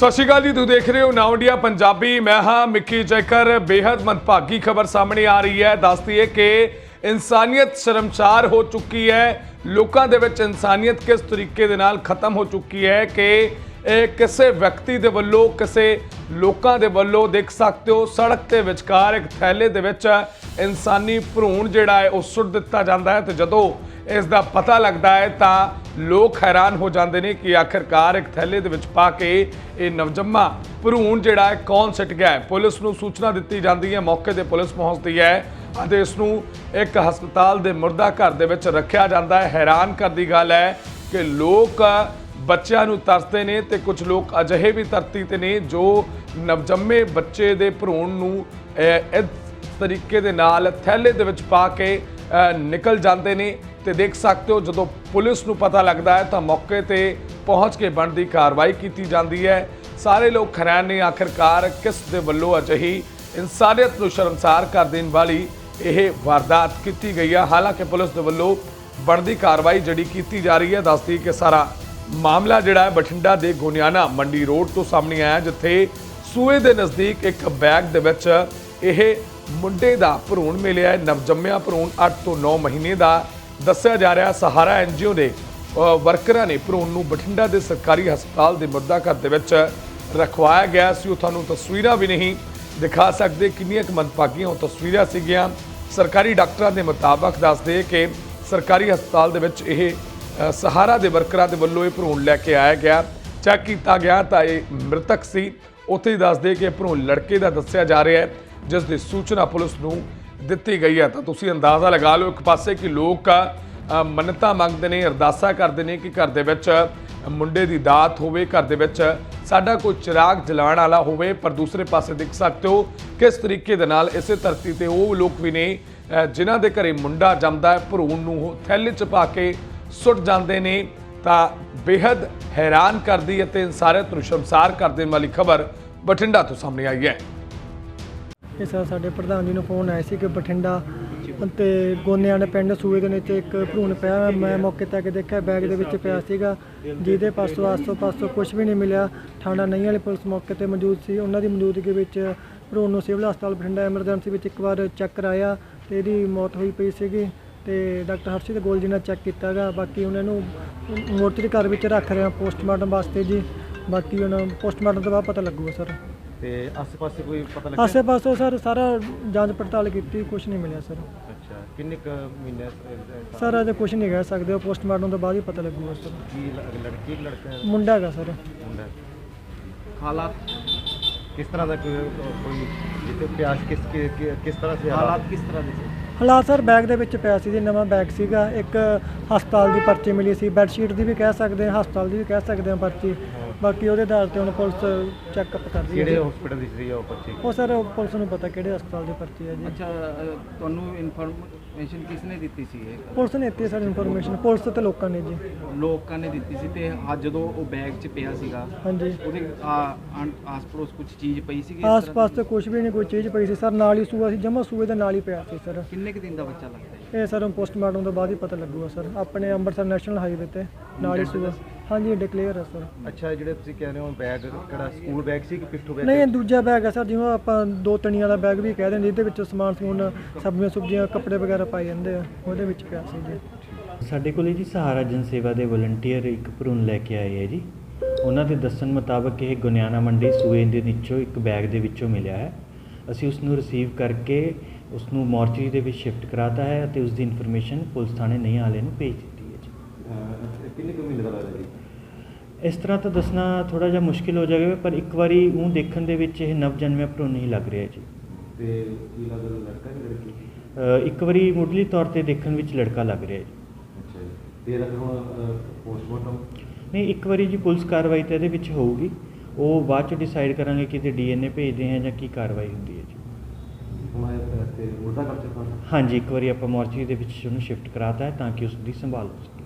ਸਤਿ ਸ਼੍ਰੀ ਅਕਾਲ ਜੀ, ਤੁਸੀਂ ਦੇਖ ਰਹੇ ਹੋ ਨਾਉ ਇੰਡੀਆ ਪੰਜਾਬੀ। ਮੈਂ ਹਾਂ ਮਿੱਕੀ ਜੈਕਰ। ਬੇहद ਮੰਦਭਾਗੀ ਖਬਰ ਸਾਹਮਣੇ ਆ ਰਹੀ ਹੈ। ਦੱਸਦੀ ਹੈ ਕਿ ਇਨਸਾਨੀਅਤ ਸ਼ਰਮਸਾਰ ਹੋ ਚੁੱਕੀ ਹੈ। ਲੋਕਾਂ ਦੇ ਵਿੱਚ ਇਨਸਾਨੀਅਤ ਕਿਸ ਤਰੀਕੇ ਦੇ ਨਾਲ ਖਤਮ ਹੋ ਚੁੱਕੀ ਹੈ ਕਿ ਇਹ ਕਿਸੇ ਵਿਅਕਤੀ ਦੇ ਵੱਲੋਂ, ਕਿਸੇ ਲੋਕਾਂ ਦੇ ਵੱਲੋਂ ਦੇਖ ਸਕਦੇ ਹੋ, ਸੜਕ ਦੇ ਵਿਚਕਾਰ ਇੱਕ ਥੈਲੇ ਦੇ ਵਿੱਚ ਇਨਸਾਨੀ ਭਰੂਣ ਜਿਹੜਾ ਹੈ, ਉਹ ਸੁੱਟ ਦਿੱਤਾ ਜਾਂਦਾ ਹੈ ਤੇ ਜਦੋਂ ਇਸ ਦਾ ਪਤਾ ਲੱਗਦਾ ਹੈ ਤਾਂ ਲੋਕ ਹੈਰਾਨ ਹੋ ਜਾਂਦੇ ਨੇ ਕਿ ਆਖਿਰਕਾਰ ਇੱਕ ਥੈਲੇ ਦੇ ਵਿੱਚ ਪਾ ਕੇ ਇਹ ਨਵਜੰਮਾ ਭਰੂਣ ਜਿਹੜਾ ਹੈ, ਕੌਣ ਸਿੱਟ ਗਿਆ ਹੈ? ਪੁਲਿਸ ਨੂੰ ਸੂਚਨਾ ਦਿੱਤੀ ਜਾਂਦੀ ਹੈ, ਮੌਕੇ ਤੇ ਪੁਲਿਸ ਪਹੁੰਚਦੀ ਹੈ ਅਤੇ ਇਸ ਨੂੰ ਇੱਕ ਹਸਪਤਾਲ ਦੇ ਮੁਰਦਾ ਘਰ ਦੇ ਵਿੱਚ ਰੱਖਿਆ ਜਾਂਦਾ ਹੈ। ਹੈਰਾਨ ਕਰਦੀ ਗੱਲ ਹੈ ਕਿ ਲੋਕ ਬੱਚਿਆਂ ਨੂੰ ਤਰਸਦੇ ਨੇ ਤੇ ਕੁਝ ਲੋਕ ਅਜਿਹੇ ਵੀ ਧਰਤੀ ਤੇ ਨੇ ਜੋ ਨਵਜੰਮੇ ਬੱਚੇ ਦੇ ਭਰੂਣ ਨੂੰ ਇਸ ਤਰੀਕੇ ਦੇ ਨਾਲ ਥੈਲੇ ਦੇ ਵਿੱਚ ਪਾ ਕੇ ਨਿਕਲ ਜਾਂਦੇ ਨੇ ਤੇ ਦੇਖ ਸਕਦੇ ਹੋ ਜਦੋਂ ਪੁਲਿਸ ਨੂੰ ਪਤਾ ਲੱਗਦਾ ਹੈ ਤਾਂ ਮੌਕੇ ਤੇ ਪਹੁੰਚ ਕੇ ਬਣਦੀ ਕਾਰਵਾਈ ਕੀਤੀ ਜਾਂਦੀ ਹੈ। ਸਾਰੇ ਲੋਕ ਹੈਰਾਨ ਨੇ ਆਖਿਰਕਾਰ ਕਿਸ ਦੇ ਵੱਲੋਂ ਅਜਿਹੀ ਇਨਸਾਨੀਅਤ ਨੂੰ ਸ਼ਰਮਸਾਰ ਕਰ ਦੇਣ ਵਾਲੀ ਇਹ ਵਾਰਦਾਤ ਕੀਤੀ ਗਈ ਹੈ। ਹਾਲਾਂਕਿ ਪੁਲਿਸ ਦੇ ਵੱਲੋਂ ਬਣਦੀ ਕਾਰਵਾਈ ਜਿਹੜੀ ਕੀਤੀ ਜਾ ਰਹੀ ਹੈ, ਦੱਸਦੀ ਕਿ ਸਾਰਾ ਮਾਮਲਾ ਜਿਹੜਾ ਹੈ ਬਠਿੰਡਾ ਦੇ ਗੋਨਿਆਣਾ ਮੰਡੀ ਰੋਡ ਤੋਂ ਸਾਹਮਣੇ ਆਇਆ, ਜਿੱਥੇ ਸੂਏ ਦੇ ਨਜ਼ਦੀਕ ਇੱਕ ਬੈਗ ਦੇ ਵਿੱਚ ਇਹ ਮੁੰਡੇ ਦਾ ਭਰੂਣ ਮਿਲਿਆ ਹੈ। ਨਵਜੰਮਿਆ ਭਰੂਣ 8 ਤੋਂ 9 ਮਹੀਨੇ ਦਾ ਦੱਸਿਆ ਜਾ ਰਿਹਾ ਸਹਾਰਾ ਐਨਜੀਓ ਦੇ ਵਰਕਰਾਂ ਨੇ ਭਰੂਣ ਨੂੰ ਬਠਿੰਡਾ ਦੇ ਸਰਕਾਰੀ ਹਸਪਤਾਲ ਦੇ ਮੁਰਦਾ ਘਰ ਦੇ ਵਿੱਚ ਰਖਵਾਇਆ ਗਿਆ ਸੀ ਉਹ ਤੁਹਾਨੂੰ ਤਸਵੀਰਾਂ ਵੀ ਨਹੀਂ ਦਿਖਾ ਸਕਦੇ, ਕਿੰਨੀਆਂ ਕੁ ਮੰਦਭਾਗੀਆਂ ਉਹ ਤਸਵੀਰਾਂ ਸੀਗੀਆਂ। ਸਰਕਾਰੀ ਡਾਕਟਰਾਂ ਦੇ ਮੁਤਾਬਕ ਦੱਸਦੇ ਕਿ ਸਰਕਾਰੀ ਹਸਪਤਾਲ ਦੇ ਵਿੱਚ ਇਹ ਸਹਾਰਾ ਦੇ ਵਰਕਰਾਂ ਦੇ ਵੱਲੋਂ ਇਹ ਭਰੂਣ ਲੈ ਕੇ ਆਇਆ ਗਿਆ। ਚੈੱਕ ਕੀਤਾ ਗਿਆ ਤਾਂ ਇਹ ਮ੍ਰਿਤਕ ਸੀ। ਉੱਥੇ ਦੱਸਦੇ ਕਿ ਭਰੂਣ ਲੜਕੇ ਦਾ ਦੱਸਿਆ ਜਾ ਰਿਹਾ ਹੈ। ਜਿਸ ਦੀ ਸੂਚਨਾ ਪੁਲਿਸ ਨੂੰ ਦਿੱਤੀ ਗਈ ਹੈ। ਤਾਂ ਤੁਸੀਂ ਅੰਦਾਜ਼ਾ ਲਗਾ ਲਓ ਇੱਕ ਪਾਸੇ ਕਿ ਲੋਕ ਅ, ਮੰਨਤਾਂ ਮੰਗਦੇ ਨੇ ਅਰਦਾਸਾਂ ਕਰਦੇ ਨੇ ਕਿ ਘਰ ਦੇ ਵਿੱਚ ਮੁੰਡੇ ਦੀ ਦਾਤ ਹੋਵੇ ਘਰ ਦੇ ਵਿੱਚ ਸਾਡਾ ਕੋਈ ਚਿਰਾਗ ਜਲਾਉਣ ਵਾਲਾ ਹੋਵੇ ਪਰ ਦੂਸਰੇ ਪਾਸੇ ਦੇਖ ਸਕਦੇ ਹੋ ਕਿਸ ਤਰੀਕੇ ਦੇ ਨਾਲ ਇਸੇ ਧਰਤੀ ਤੇ ਉਹ ਲੋਕ ਵੀ ਨੇ ਜਿਨ੍ਹਾਂ ਦੇ ਘਰੇ ਮੁੰਡਾ ਜੰਮਦਾ ਹੈ ਭਰੂਣ ਨੂੰ ਉਹ ਥੈਲੇ 'ਚ ਪਾ ਕੇ ਸੁੱਟ ਜਾਂਦੇ ਨੇ। ਤਾਂ ਬੇहद ਹੈਰਾਨ ਕਰਦੀ ਅਤੇ ਇਨਸਾਨੀਅਤ ਨੂੰ ਸ਼ਰਮਸਾਰ ਕਰ ਦੇਣ ਵਾਲੀ ਖਬਰ ਬਠਿੰਡਾ ਤੋਂ ਸਾਹਮਣੇ ਆਈ ਹੈ। ਇਹ ਸਰ ਸਾਡੇ ਪ੍ਰਧਾਨ ਜੀ ਨੂੰ ਫੋਨ ਆਇਆ ਸੀ ਕਿ ਬਠਿੰਡਾ ਤੇ ਗੋਨਿਆਂ ਦੇ ਪਿੰਡ ਸੂਏ ਦੇ ਨੀਚੇ ਇੱਕ ਭਰੂਣ ਪਿਆ ਹੋਇਆ। ਮੈਂ ਮੌਕੇ ਤੇ ਆ ਕੇ ਦੇਖਿਆ, ਬੈਗ ਦੇ ਵਿੱਚ ਪਿਆ ਸੀਗਾ। ਜਿਹਦੇ ਪਾਸੋਂ ਆਸੋ ਪਾਸੋਂ ਕੁਝ ਵੀ ਨਹੀਂ ਮਿਲਿਆ। ਥਾਣਾ ਨਹੀਂ ਵਾਲੀ ਪੁਲਿਸ ਮੌਕੇ ਤੇ ਮੌਜੂਦ ਸੀ। ਉਹਨਾਂ ਦੀ ਮੌਜੂਦਗੀ ਵਿੱਚ ਭਰੂਣ ਨੂੰ ਸਿਵਲ ਹਸਪਤਾਲ ਬਠਿੰਡਾ ਐਮਰਜੈਂਸੀ ਵਿੱਚ ਇੱਕ ਵਾਰ ਚੈੱਕ ਕਰਾਇਆ ਤੇ ਇਹਦੀ ਮੌਤ ਹੋਈ ਪਈ ਸੀਗੀ ਤੇ ਡਾਕਟਰ ਹਰਸ਼ਿਤ ਗੋਲ ਜੀ ਨੇ ਚੈੱਕ ਕੀਤਾਗਾ ਬਾਕੀ ਉਹਨਾਂ ਨੂੰ ਮੋਰਚਰੀ ਘਰ ਵਿੱਚ ਰੱਖ ਰਹੇ ਆ ਪੋਸਟਮਾਰਟਮ ਵਾਸਤੇ ਜੀ। ਬਾਕੀ ਉਹਨਾਂ ਪੋਸਟਮਾਰਟਮ ਤੋਂ ਬਾਅਦ ਪਤਾ ਲੱਗੂਗਾ, ਸਰ। ਤੇ ਆਸ-ਪਾਸੇ ਕੋਈ ਪਤਾ ਲੱਗਿਆ? ਆਸੇ ਪਾਸੇ ਸਰ ਸਾਰਾ ਜਾਂਚ ਪੜਤਾਲ ਕੀਤੀ ਕੁਝ ਨਹੀਂ ਮਿਲਿਆ ਸਰ। ਅੱਛਾ ਕਿੰਨੇ ਕੁ ਮਹੀਨੇ ਅਹ, ਅਹ, ਸਰ ਅਜੇ ਕੁਝ ਨਹੀਂ ਕਹਿ ਸਕਦੇ ਪੋਸਟਮਾਰਟਮ ਤੋਂ ਬਾਅਦ ਹੀ ਪਤਾ ਲੱਗੂਗਾ ਸਰ। ਕੀ ਲ- ਲੜਕੀ ਕਿ ਲੜਕਾ ਹੈ? ਮੁੰਡਾ ਹੈਗਾ ਸਰ। ਮੁੰਡਾ ਹੈ। ਹਾਲਾਤ ਕਿਸ ਤਰ੍ਹਾਂ ਦਾ ਕੋਈ ਕੋਈ ਜਿੱਤੇ ਪਿਆਸ ਕਿਸ ਕਿ- ਕਿਸ ਤਰ੍ਹਾਂ ਸੇ ਹਾਲਾਤ? ਕਿਸ ਤਰ੍ਹਾਂ ਦੇ ਸੀ? ਹਾਲਾਤ ਸਰ ਬੈਗ ਦੇ ਵਿੱਚ ਪਿਆ ਸੀ ਜੀ ਨਵਾਂ ਬੈਗ ਸੀਗਾ। ਇੱਕ ਹਸਪਤਾਲ ਦੀ ਪਰਚੀ ਮਿਲੀ ਸੀ। ਬੈੱਡ ਸ਼ੀਟ ਦੀ ਵੀ ਕਹਿ ਸਕਦੇ ਹਾਂ ਹਸਪਤਾਲ ਦੀ ਵੀ ਕਹਿ ਸਕਦੇ ਹਾਂ ਪਰਚੀ। ਬਾਕੀ ਉਹਦੇ ਆਧਾਰ ਤੇ ਹੁਣ ਪੁਲਿਸ ਚੈੱਕਅਪ ਕਰ ਰਹੀ ਹੈ ਕਿਹੜੇ। ਹਸਪੀਟਲ ਦੀ ਸੀ ਉਹ ਬੱਚੇ ਉਹ ਸਰ ਪੁਲਿਸ ਨੂੰ ਪਤਾ ਕਿਹੜੇ ਹਸਪਤਾਲ ਦੀ ਪਰਚੀ ਹੈ ਜੀ। ਅੱਛਾ ਅ, ਤੁਹਾਨੂੰ ਇਨਫੋਰਮੇਸ਼ਨ ਕਿਸ ਨੇ ਦਿੱਤੀ ਸੀ ਇਹ? ਪੁਲਿਸ ਨੇ ਦਿੱਤੀ ਸਰ ਇਨਫੋਰਮੇਸ਼ਨ ਪੁਲਿਸ ਤੇ ਲੋਕਾਂ ਨੇ ਜੀ। ਲੋਕਾਂ ਨੇ ਦਿੱਤੀ ਸੀ ਤੇ ਅੱਜ ਜਦੋਂ ਉਹ ਬੈਗ 'ਚ ਪਿਆ ਸੀਗਾ ਹਾਂਜੀ। ਉਹਦੇ ਆ- ਆਸ-ਪੜੋਸ ਕੁਝ ਚੀਜ਼ ਪਈ ਸੀਗੀ ਇਸ ਤਰ੍ਹਾਂ ਆਸ-ਪਾਸ ਤੇ ਕੁਝ ਵੀ ਨਹੀਂ ਕੋਈ ਚੀਜ਼ ਪਈ ਸੀ। ਸਰ ਨਾਲ ਹੀ ਸੂਆ ਸੀ ਜਮਾ ਸੂਏ ਦੇ ਨਾਲ ਹੀ ਪਿਆ ਸੀ ਸਰ? ਕਿੰਨੇ ਕੁ ਦਿਨ ਦਾ ਬੱਚਾ ਲੱਗਦਾ ਹੈ? ਇਹ ਸਰ ਪੋਸਟਮਾਰਟਮ ਤੋਂ ਬਾਅਦ ਹੀ ਪਤਾ ਲੱਗੂਗਾ ਸਰ। ਆਪਣੇ ਅੰਮ੍ਰਿਤਸਰ ਨੈਸ਼ਨਲ ਹਾਈਵੇ ਤੇ ਨਾਲ ਹੀ ਸੂਆ ਹਾਂਜੀ ਡਿਕਲੇਅਰ ਹੈ ਸਰ। ਅੱਛਾ ਜਿਹੜੇ ਤੁਸੀਂ ਕਹਿ ਰਹੇ ਹੋ ਬੈਗ ਕਿਹੜਾ ਸਕੂਲ ਬੈਗ ਸੀ ਕਿ ਪਿੱਠੂ ਬੈਗ ਨਹੀਂ ਇਹ ਦੂਜਾ ਬੈਗ ਹੈ ਸਰ ਜਿਵੇਂ ਆਪਾਂ ਦੋ ਤਣੀਆਂ ਵਾਲਾ ਬੈਗ ਵੀ ਕਹਿ ਦਿੰਦੇ ਜਿਹਦੇ ਵਿੱਚ ਸਮਾਨ ਸਮੂਨ ਸਬਜ਼ੀਆਂ ਸੁਬਜ਼ੀਆਂ ਕੱਪੜੇ ਵਗੈਰਾ ਪਾਏ ਜਾਂਦੇ ਆ ਉਹਦੇ ਵਿੱਚ ਪਿਆ ਸੀ ਜੀ। ਸਾਡੇ ਕੋਲੇ ਜੀ ਸਹਾਰਾ ਜਨ ਸੇਵਾ ਦੇ ਵਲੰਟੀਅਰ ਇੱਕ ਭਰੂਣ ਲੈ ਕੇ ਆਏ ਹੈ ਜੀ। ਉਹਨਾਂ ਦੇ ਦੱਸਣ ਮੁਤਾਬਕ ਇਹ ਗੁਨਿਆਣਾ ਮੰਡੀ ਸੂਏ ਦੇ ਨੀਚੋਂ ਇੱਕ ਬੈਗ ਦੇ ਵਿੱਚੋਂ ਮਿਲਿਆ ਹੈ। ਅਸੀਂ ਉਸ ਨੂੰ ਰਿਸੀਵ ਕਰਕੇ ਉਸ ਨੂੰ ਮੋਰਚਰੀ ਦੇ ਵਿੱਚ ਸ਼ਿਫਟ ਕਰਾਤਾ ਹੈ ਅਤੇ ਉਸ ਦੀ ਇਨਫੋਰਮੇਸ਼ਨ ਪੁਲਿਸ ਥਾਣੇ ਨਹੀਂ ਵਾਲੇ ਨੂੰ ਭੇਜ ਦਿੱਤੀ ਹੈ ਜੀ। ਕਿੰਨੇ ਕੁ ਮਹੀਨੇ ਦਾ ਲੱਗਦਾ ਜੀ? ਇਸ ਤਰ੍ਹਾਂ ਤਾਂ ਦੱਸਣਾ ਥੋੜਾ ਜਿਹਾ ਮੁਸ਼ਕਿਲ ਹੋ ਜਾਵੇਗਾ ਪਰ ਇੱਕ ਵਾਰੀ ਉਹ ਦੇਖਣ ਦੇ ਵਿੱਚ ਇਹ ਨਵ ਜਨਮਿਆ ਭਰੂਣ ਹੀ ਲੱਗ ਰਿਹਾ ਜੀ। ਤੇ ਕੀ ਲੱਗਦਾ ਲੜਕਾ ਕਿ ਲੜਕੀ? ਇੱਕ ਵਾਰੀ ਮੁੱਢਲੀ ਤੌਰ ਤੇ ਦੇਖਣ ਵਿੱਚ ਲੜਕਾ ਲੱਗ ਰਿਹਾ ਜੀ। ਅੱਛਾ ਜੀ। ਤੇ ਇਹਦਾ ਫਿਰ ਹੁਣ ਪੋਸਟਮਾਰਟਮ? ਨਹੀਂ ਇੱਕ ਵਾਰੀ ਜੀ ਪੁਲਿਸ ਕਾਰਵਾਈ ਤਾਂ ਇਹਦੇ ਵਿੱਚ ਹੋਊਗੀ। ਉਹ ਬਾਅਦ ਚ ਡਿਸਾਈਡ ਕਰਾਂਗੇ ਕਿ ਤੇ ਡੀਐਨਏ ਭੇਜਦੇ ਹਾਂ ਜਾਂ ਕੀ ਕਾਰਵਾਈ ਹੁੰਦੀ ਹੈ ਜੀ। ਹੁਣ ਇਹ ਤੇ ਮੁਰਦਾ ਕਰ ਹਾਂਜੀ, ਇੱਕ ਵਾਰੀ ਆਪਾਂ ਮੋਰਚਰੀ ਦੇ ਵਿੱਚ ਉਹਨੂੰ ਸ਼ਿਫਟ ਕਰਾਤਾ ਹੈ ਤਾਂ ਕਿ ਉਸ ਦੀ ਸੰਭਾਲ ਹੋ ਸਕੇ।